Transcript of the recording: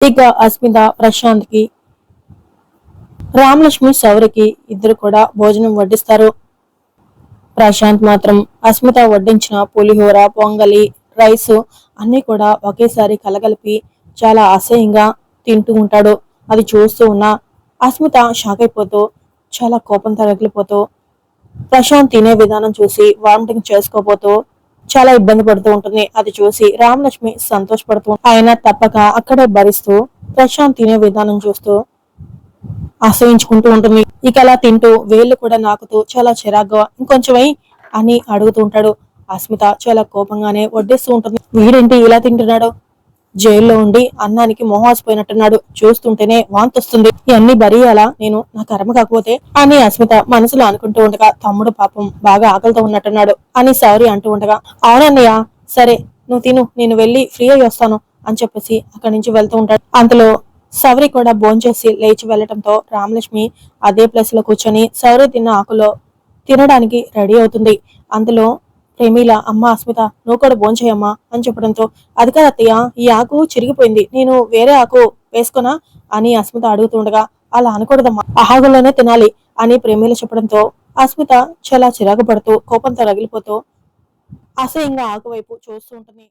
ఇక అస్మిత ప్రశాంత్కి రామలక్ష్మి సౌరికి ఇద్దరు కూడా భోజనం వడ్డిస్తారు. ప్రశాంత్ మాత్రం అస్మిత వడ్డించిన పులిహోర పొంగలి రైస్ అన్ని కూడా ఒకేసారి కలగలిపి చాలా అసహ్యంగా తింటూ ఉంటాడు. అది చూస్తూ ఉన్న అస్మిత షాక్ అయిపోతూ చాలా కోపం రగిలిపోతూ ప్రశాంత్ తినే విధానం చూసి వామిటింగ్ చేసుకోపోతూ చాలా ఇబ్బంది పడుతూ ఉంటుంది. అది చూసి రామలక్ష్మి సంతోషపడుతూ ఆయన తప్పక అక్కడే భరిస్తూ ప్రశాంత్ తినే విధానం చూస్తూ ఆశ్రయించుకుంటూ ఉంటుంది. ఇక అలా తింటూ వేళ్ళు కూడా నాకుతూ చాలా చిరాగ్గా ఇంకొంచెం అని అడుగుతూ ఉంటాడు. అస్మిత చాలా కోపంగానే వడ్డిస్తూ ఉంటుంది. వీడేంటి ఇలా తింటున్నాడు? జైల్లో ఉండి అన్నానికి మొహాసిపోయినట్టున్నాడు. చూస్తుంటేనే వాంతొస్తుంది. ఇవన్నీ బరియాలా? నేను నా కర్మ కాకపోతే? అని అస్మిత మనసులో అనుకుంటూ ఉండగా తమ్ముడు పాపం బాగా ఆకలితో ఉన్నట్టున్నాడు అని సౌరి అంటూ ఉండగా అవునన్నయ్య సరే నువ్వు తిను. నేను వెళ్ళి ఫ్రీ అయ్యి వస్తాను అని చెప్పేసి అక్కడి నుంచి వెళ్తూ ఉంటాడు. అంతలో సౌరి కూడా భోంచేసి లేచి వెళ్ళటంతో రామలక్ష్మి అదే ప్లేస్లో కూర్చొని సౌరి తిన్న ఆకులో తినడానికి రెడీ అవుతుంది. అందులో ప్రేమిల అమ్మ అస్మిత నువ్వు కూడా భోంచేయమ్మా అని చెప్పడంతో అది కాదు అత్తయ్య ఈ ఆకు చిరిగిపోయింది నేను వేరే ఆకు వేసుకున్నా అని అస్మిత అడుగుతుండగా అలా అనకూడదమ్మా ఆ తినాలి అని ప్రేమీల చెప్పడంతో అస్మిత చాలా చిరాకు పడుతూ కోపంతో రగిలిపోతూ అసహ్యంగా ఆకు వైపు చూస్తూ ఉంటుంది.